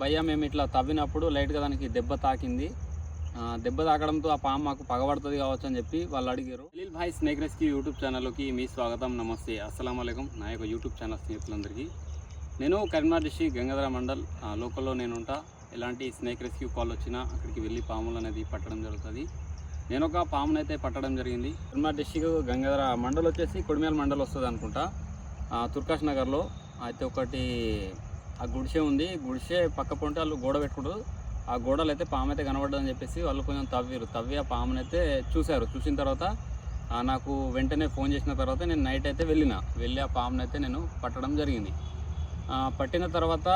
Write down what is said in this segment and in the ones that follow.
భయ్య మేము ఇట్లా తవ్వినప్పుడు లైట్గా దానికి దెబ్బ తాకింది. దెబ్బ తాకడంతో ఆ పాము మాకు పగబడుతుంది కావచ్చు అని చెప్పి వాళ్ళు అడిగారు. Khaleel Bhai snake rescue YouTube ఛానల్లోకి మీ స్వాగతం నమస్తే. అస్సలం నా యొక్క యూట్యూబ్ ఛానల్ స్నేహితులందరికీ. నేను కరీంనగర్ డిస్ట్రిక్ట్ గంగాధర మండల్ లోకల్లో నేను ఉంటా ఎలాంటి స్నేక్ రెస్క్యూ కాల్ వచ్చినా అక్కడికి వెళ్ళి పాములు అనేది పట్టడం జరుగుతుంది. నేను ఒక పామునైతే పట్టడం జరిగింది. కరీంనగర్ డిస్ట్రిక్ట్ గంగాధర మండల్ వచ్చేసి కొడిమేల మండల్ వస్తుంది అనుకుంటా. తుర్కాష్ నగర్లో. అయితే ఒకటి ఆ గుడిసె ఉంది. గుడిసె పక్క పొంటే వాళ్ళు గోడ పెట్టుకుంటారు. ఆ గోడలు అయితే పాము అయితే కనబడ్డదని చెప్పేసి వాళ్ళు కొంచెం తవ్వారు తవ్వి ఆ పాముని అయితే చూశారు. చూసిన తర్వాత నాకు వెంటనే ఫోన్ చేసిన తర్వాత నేను నైట్ అయితే వెళ్ళిన. వెళ్ళి ఆ పాముని అయితే నేను పట్టడం జరిగింది. పట్టిన తర్వాత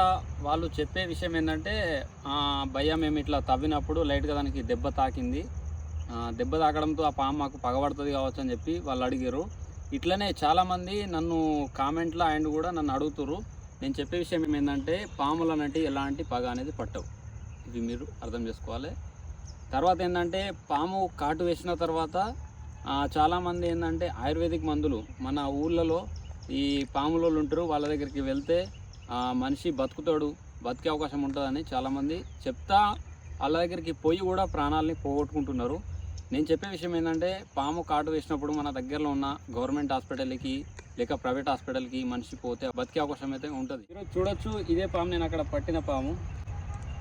వాళ్ళు చెప్పే విషయం ఏంటంటే "ఆ, భయ్య మేము ఇట్లా తవ్వినప్పుడు లైట్గా దానికి దెబ్బ తాకింది. దెబ్బ తాకడంతో ఆ పాము మాకు పగబడుతుంది కావచ్చు అని చెప్పి వాళ్ళు అడిగారు. ఇట్లనే చాలామంది నన్ను కామెంట్లో అండ్ కూడా నన్ను అడుగుతురు నేను చెప్పే విషయం ఏంటంటే పాములు అనేటి ఎలాంటి పగ అనేది పట్టవు. ఇవి మీరు అర్థం చేసుకోవాలి. తర్వాత ఏంటంటే పాము కాటు వేసిన తర్వాత చాలామంది ఏంటంటే ఆయుర్వేదిక్ మందులు మన ఊళ్ళలో ఈ పాములు ఉంటారు వాళ్ళ దగ్గరికి వెళ్తే మనిషి బతుకుతాడు బతికే అవకాశం ఉంటుందని చాలామంది చెప్తా వాళ్ళ దగ్గరికి పోయి కూడా ప్రాణాలని పోగొట్టుకుంటున్నారు. నేను చెప్పే విషయం ఏంటంటే పాము కాటు వేసినప్పుడు మన దగ్గరలో ఉన్న గవర్నమెంట్ హాస్పిటల్కి లేక ప్రైవేట్ హాస్పిటల్కి మనిషి పోతే బతికే అవకాశం అయితే ఉంటుంది. ఈరోజు చూడొచ్చు ఇదే పాము నేను అక్కడ పట్టిన పాము.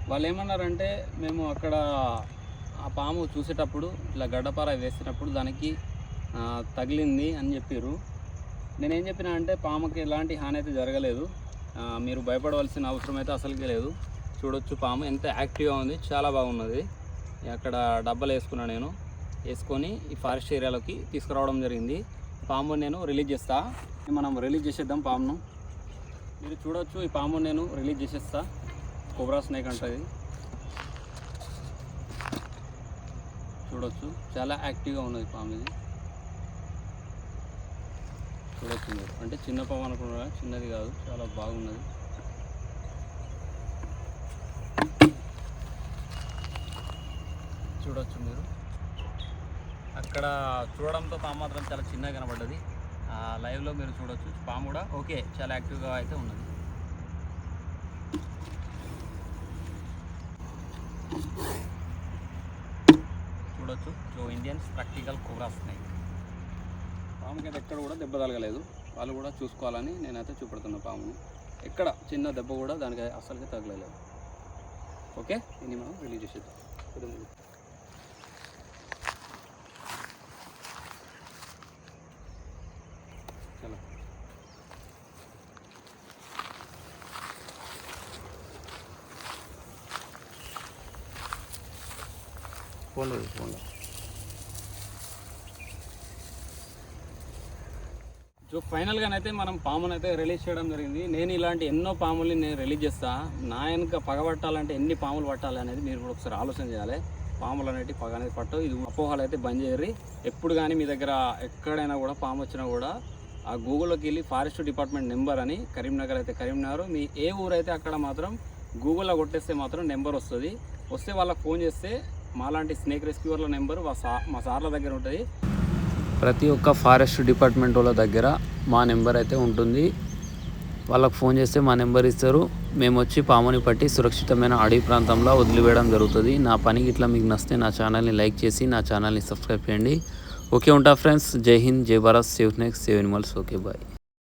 వాళ్ళు ఏమన్నారంటే మేము అక్కడ ఆ పాము చూసేటప్పుడు ఇట్లా గడ్డపార వేసినప్పుడు దానికి తగిలింది అని చెప్పారు నేనేం చెప్పినా అంటే పాముకి ఎలాంటి హాని అయితే జరగలేదు. మీరు భయపడవలసిన అవసరం అయితే అసలుకి లేదు. చూడొచ్చు పాము ఎంత యాక్టివ్గా ఉంది చాలా బాగున్నది. అక్కడ డబ్బాలు వేసుకున్నా నేను. వేసుకొని ఈ ఫారెస్ట్ ఏరియాలోకి తీసుకురావడం జరిగింది. పాము నేను రిలీజ్ చేస్తా. మనం రిలీజ్ చేసేద్దాం పామును. మీరు చూడొచ్చు ఈ పాము నేను రిలీజ్ చేసేస్తా. కోబ్రా స్నేక్ అంటుంది చూడొచ్చు చాలా యాక్టివ్గా ఉన్నది పాము ఇది. చూడొచ్చు మీరు. అంటే చిన్న పాము అనుకున్నారా? చిన్నది కాదు చాలా బాగున్నది. చూడొచ్చు మీరు. అక్కడ చూడడంతో పాము మాత్రం చాలా చిన్నగా కనబడ్డది. ఆ లైవ్లో మీరు చూడొచ్చు. పాము కూడా ఓకే చాలా యాక్టివ్గా అయితే ఉన్నది. చూడొచ్చు. జో ఇండియన్స్ ప్రాక్టికల్ కోబ్రా స్నేక్. పాముకి అయితే ఎక్కడ కూడా దెబ్బ తగలలేదు. వాళ్ళు కూడా చూసుకోవాలని నేనైతే చూపెడుతున్నా పాముని. ఎక్కడ చిన్న దెబ్బ కూడా దానికి అసలుకి తగలలేదు. ఓకే దీన్ని మనం రిలీజ్ చేసేద్దాం. ఫోన్లో ఫోన్లో. సో ఫైనల్గానైతే మనం పామును అయితే రిలీజ్ చేయడం జరిగింది. నేను ఇలాంటి ఎన్నో పాముల్ని నేను రిలీజ్ చేస్తా. నా వెనుక పగబట్టాలంటే ఎన్ని పాములు పట్టాలి అనేది మీరు కూడా ఒకసారి ఆలోచన చేయాలి. పాములు అనేటి పగ అనేది పట్టు ఇది అపోహలు అయితే బంద్ చేయరు ఎప్పుడు కానీ మీ దగ్గర ఎక్కడైనా కూడా పాము వచ్చినా కూడా ఆ గూగుల్లోకి వెళ్ళి ఫారెస్ట్ డిపార్ట్మెంట్ నెంబర్ అని కరీంనగర్ అయితే కరీంనగర్ మీ ఏ ఊరు అయితే అక్కడ మాత్రం గూగుల్లో కొట్టేస్తే మాత్రం నెంబర్ వస్తుంది. వస్తే వాళ్ళకి ఫోన్ చేస్తే మాలాంటి స్నేక్ రెస్క్యూవర్ల నెంబర్ మా మా సార్ల దగ్గర ఉంటుంది ప్రతి ఒక్క ఫారెస్ట్ డిపార్ట్మెంట్ వాళ్ళ దగ్గర మా నెంబర్ అయితే ఉంటుంది. వాళ్ళకి ఫోన్ చేస్తే మా నెంబర్ ఇస్తారు. మేము వచ్చి పాముని పట్టి సురక్షితమైన అడవి ప్రాంతంలో వదిలివేయడం జరుగుతుంది. నా పనికి ఇట్లా మీకు నచ్చితే నా ఛానల్ని లైక్ చేసి నా ఛానల్ని సబ్స్క్రైబ్ చేయండి. ఓకే ఉంటా ఫ్రెండ్స్. జై హింద్ జై Bharat. Save next save animals. Okay bye.